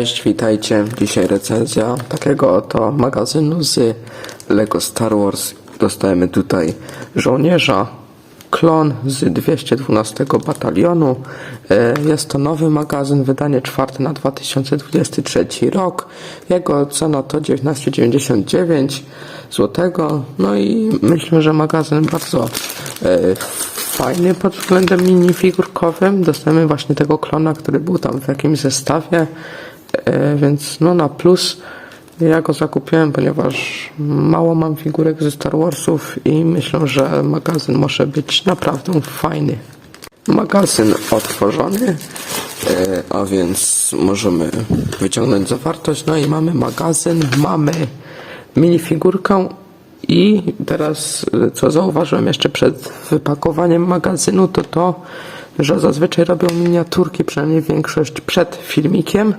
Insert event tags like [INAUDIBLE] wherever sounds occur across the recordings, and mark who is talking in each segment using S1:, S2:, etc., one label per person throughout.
S1: Cześć, witajcie. Dzisiaj recenzja takiego oto magazynu z LEGO Star Wars. Dostajemy tutaj żołnierza, klon z 212 batalionu. E, Jest to nowy magazyn, wydanie czwarte na 2023 rok. Jego cena to 19,99 złotego. No i myślę, że magazyn bardzo e, fajny pod względem minifigurkowym. Dostajemy właśnie tego klona, który był tam w jakimś zestawie. E, więc no na plus ja go zakupiłem, ponieważ mało mam figurek ze Star Warsów i myślę, że magazyn może być naprawdę fajny. Magazyn otworzony, e, a więc możemy wyciągnąć zawartość. No i mamy magazyn, mamy minifigurkę i teraz e, co zauważyłem jeszcze przed wypakowaniem magazynu to to, że zazwyczaj robią miniaturki, przynajmniej większość przed filmikiem.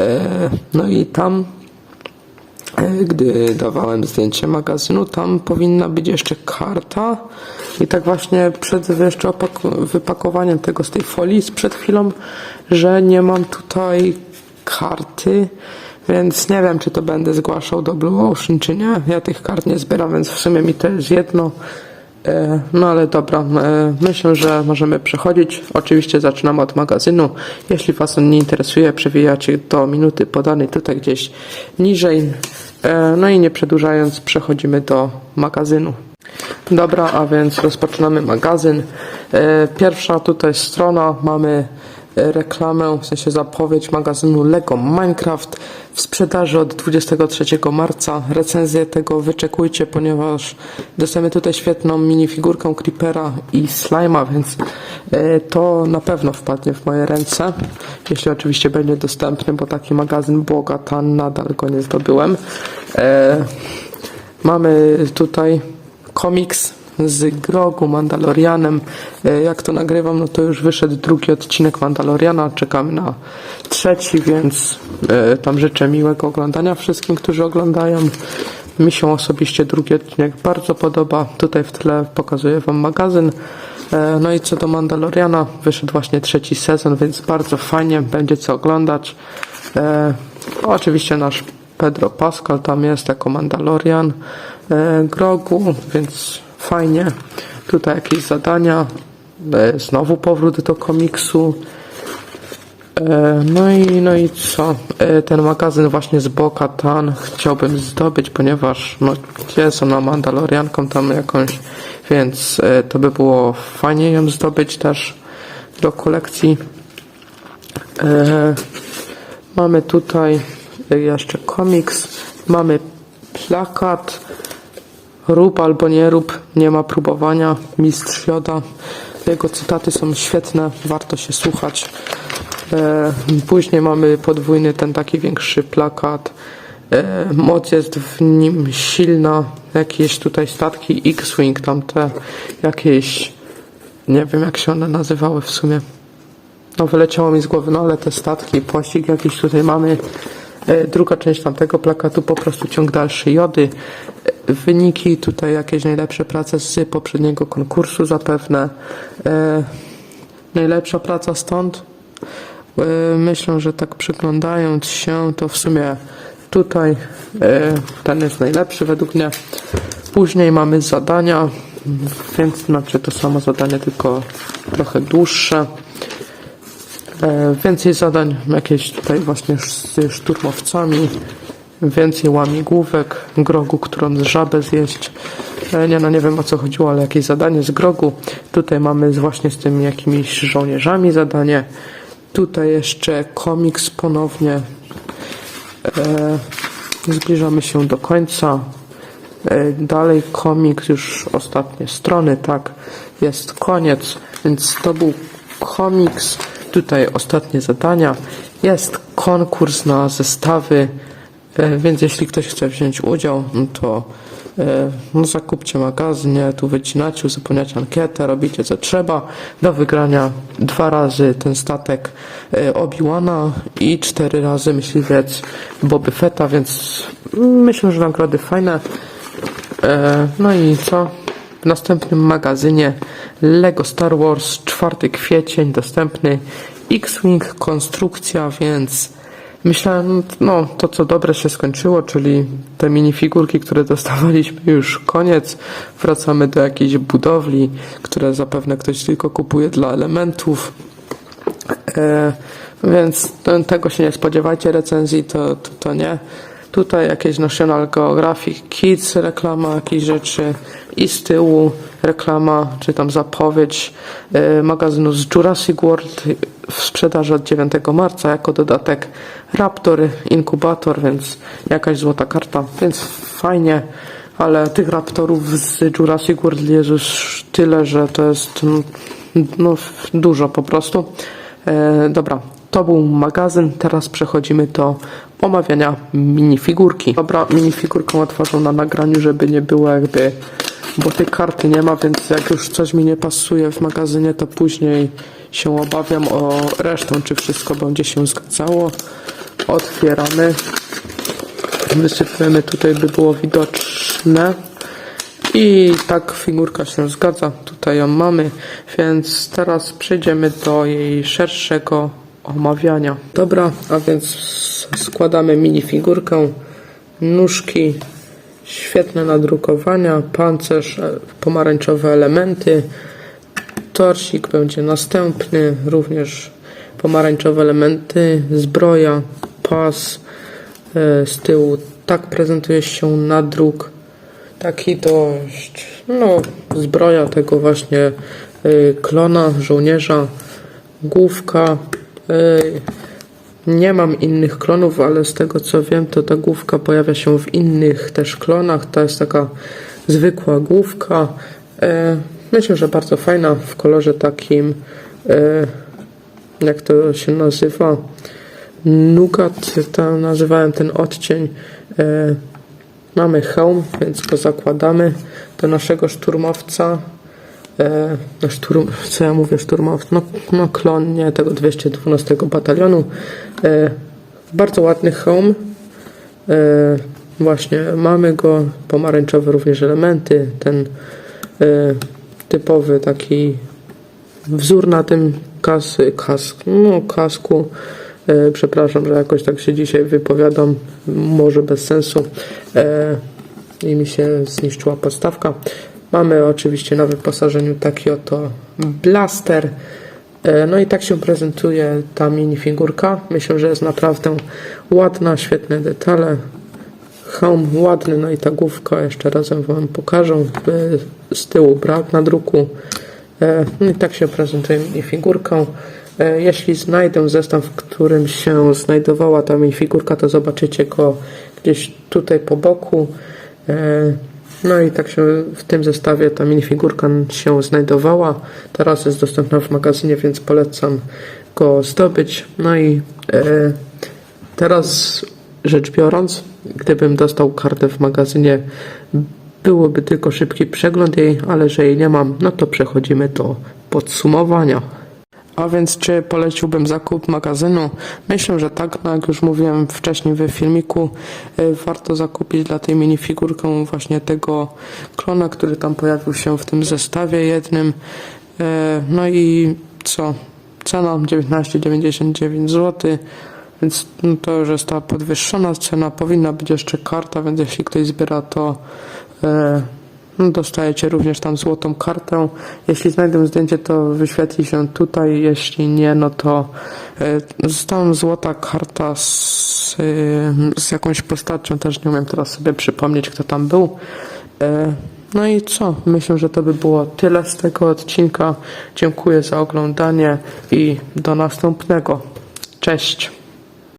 S1: E, No i tam, e, gdy dawałem zdjęcie magazynu, tam powinna być jeszcze karta. I tak właśnie przed jeszcze wypakowaniem tego z tej folii, przed chwilą, że nie mam tutaj karty. Więc nie wiem, czy to będę zgłaszał do Blue Ocean, czy nie. Ja tych kart nie zbieram, więc w sumie mi to jest jedno. E, No ale dobra, e, myślę, że możemy przechodzić. Oczywiście zaczynamy od magazynu. Jeśli Was on nie interesuje, przewijacie do minuty podanej tutaj gdzieś niżej. E, No i nie przedłużając, przechodzimy do magazynu. Dobra, a więc rozpoczynamy magazyn. Pierwsza tutaj strona mamy reklamę, w sensie zapowiedź magazynu Lego Minecraft w sprzedaży od 23 marca. Recenzję tego wyczekujcie, ponieważ dostajemy tutaj świetną minifigurkę Creepera i Slime'a, więc e, to na pewno wpadnie w moje ręce, jeśli oczywiście będzie dostępny, bo taki magazyn Bogata nadal go nie zdobyłem. E, Mamy tutaj komiks z Grogu Mandalorianem. E, Jak to nagrywam, no to już wyszedł drugi odcinek Mandaloriana. Czekamy na trzeci, więc e, tam życzę miłego oglądania wszystkim, którzy oglądają. Mi się osobiście drugi odcinek bardzo podoba. Tutaj w tle pokazuję Wam magazyn. E, No i co do Mandaloriana, wyszedł właśnie trzeci sezon, więc bardzo fajnie będzie co oglądać. Oczywiście nasz Pedro Pascal tam jest jako Mandalorian Grogu, więc fajnie. Tutaj jakieś zadania. E, znowu powrót do komiksu. E, no i no i co? E, ten magazyn właśnie z Boka Tan chciałbym zdobyć, ponieważ no jest ona Mandalorianką tam jakąś, więc to by było fajnie ją zdobyć też do kolekcji. Mamy tutaj jeszcze komiks, mamy plakat, rób albo nie rób, nie ma próbowania, mistrz Joda. Jego cytaty są świetne, warto się słuchać. E, później mamy podwójny ten taki większy plakat. E, moc jest w nim silna, jakieś tutaj statki X-Wing, tamte jakieś, nie wiem jak się one nazywały w sumie. No wyleciało mi z głowy, no ale te statki, płaścik jakiś tutaj mamy. E, Druga część tamtego plakatu, po prostu ciąg dalszy jody. E, Wyniki, tutaj jakieś najlepsze prace z poprzedniego konkursu zapewne. E, najlepsza praca stąd. Myślę, że tak przyglądając się, to w sumie tutaj ten jest najlepszy według mnie. Później mamy zadania, więc znaczy to samo zadanie, tylko trochę dłuższe. E, Więcej zadań, jakieś tutaj właśnie z szturmowcami, więcej łamigłówek, grogu, którą z żabę zjeść. E, Nie no, nie wiem o co chodziło, ale jakieś zadanie z grogu. Tutaj mamy właśnie z tymi jakimiś żołnierzami zadanie. Tutaj jeszcze komiks ponownie. E, Zbliżamy się do końca. Dalej komiks, już ostatnie strony, tak, jest koniec, więc to był komiks, tutaj ostatnie zadania, jest konkurs na zestawy, e, więc jeśli ktoś chce wziąć udział, no to e, no zakupcie magazyn, nie, tu wycinacie, uzupełniacie ankietę, robicie co trzeba, do wygrania dwa razy ten statek e, Obi-Wana i cztery razy myśliwiec Boby Fetta, więc myślę, że nagrody fajne. No i co? W następnym magazynie Lego Star Wars 4 kwiecień dostępny X-Wing konstrukcja, więc Myślałem, no to co dobre się skończyło, czyli te minifigurki, które [LAUGHS] dostawaliśmy już koniec. Wracamy do jakiejś budowli, które zapewne ktoś tylko kupuje dla elementów. E, więc to, tego się nie spodziewajcie recenzji, to, to, to nie. Tutaj jakieś National Geographic Kids, reklama jakichś rzeczy i z tyłu reklama, czy tam zapowiedź e, magazynu z Jurassic World w sprzedaży od 9 marca jako dodatek Raptor, inkubator, więc jakaś złota karta, więc fajnie, ale tych Raptorów z Jurassic World jest już tyle, że to jest no, no, dużo po prostu. E, dobra, to był magazyn, teraz przechodzimy do omawiania minifigurki. Dobra, minifigurkę otworzą na nagraniu, żeby nie było jakby, bo tej karty nie ma, więc jak już coś mi nie pasuje w magazynie, to później się obawiam o resztę, czy wszystko będzie się zgadzało. Otwieramy. Wysypujemy tutaj, by było widoczne. I tak figurka się zgadza, tutaj ją mamy, więc teraz przejdziemy do jej szerszego omawiania. Dobra, a więc składamy minifigurkę, nóżki, świetne nadrukowania, pancerz, e, pomarańczowe elementy, torsik będzie następny, również pomarańczowe elementy, zbroja, pas, e, z tyłu tak prezentuje się nadruk taki dość, no, zbroja tego właśnie y, klona, żołnierza, główka. Nie mam innych klonów, ale z tego co wiem, to ta główka pojawia się w innych też klonach. To jest taka zwykła główka. Y, myślę, że bardzo fajna w kolorze takim, y, jak to się nazywa, Nugat, to nazywałem ten odcień. Y, Mamy hełm, więc go zakładamy do naszego szturmowca. E, no szturm, co ja mówię, szturmowca? No, no klon, nie, tego 212 batalionu. E, bardzo ładny hełm. E, właśnie mamy go, pomarańczowe również elementy, ten e, typowy taki wzór na tym kas, kask, no, kasku. E, Przepraszam, że jakoś tak się dzisiaj wypowiadam, może bez sensu. E, I mi się zniszczyła podstawka. Mamy oczywiście na wyposażeniu taki oto blaster. E, No i tak się prezentuje ta minifigurka. Myślę, że jest naprawdę ładna, świetne detale. Hełm ładny, no i ta główka jeszcze razem Wam pokażę. E, Z tyłu brak nadruku. E, No i tak się prezentuje minifigurkę. E, Jeśli znajdę zestaw, w którym się znajdowała ta minifigurka, to zobaczycie go gdzieś tutaj po boku. No i tak się w tym zestawie ta minifigurka się znajdowała. Teraz jest dostępna w magazynie, więc polecam go zdobyć. No i e, teraz rzecz biorąc, gdybym dostał kartę w magazynie, byłoby tylko szybki przegląd jej, ale że jej nie mam, no to przechodzimy do podsumowania. A więc czy poleciłbym zakup magazynu? Myślę, że tak, no jak już mówiłem wcześniej w filmiku, y, warto zakupić dla tej minifigurkę właśnie tego klona, który tam pojawił się w tym zestawie jednym. Y, No i co? Cena 19,99 zł, więc no to już jest ta podwyższona cena. Powinna być jeszcze karta, więc jeśli ktoś zbiera to no, Dostajecie również tam złotą kartę. Jeśli znajdę zdjęcie, to wyświetli się tutaj. Jeśli nie, no to e, została złota karta z, e, z jakąś postacią. Też nie umiem teraz sobie przypomnieć, kto tam był. E, no i co? Myślę, że to by było tyle z tego odcinka. Dziękuję za oglądanie i do następnego. Cześć.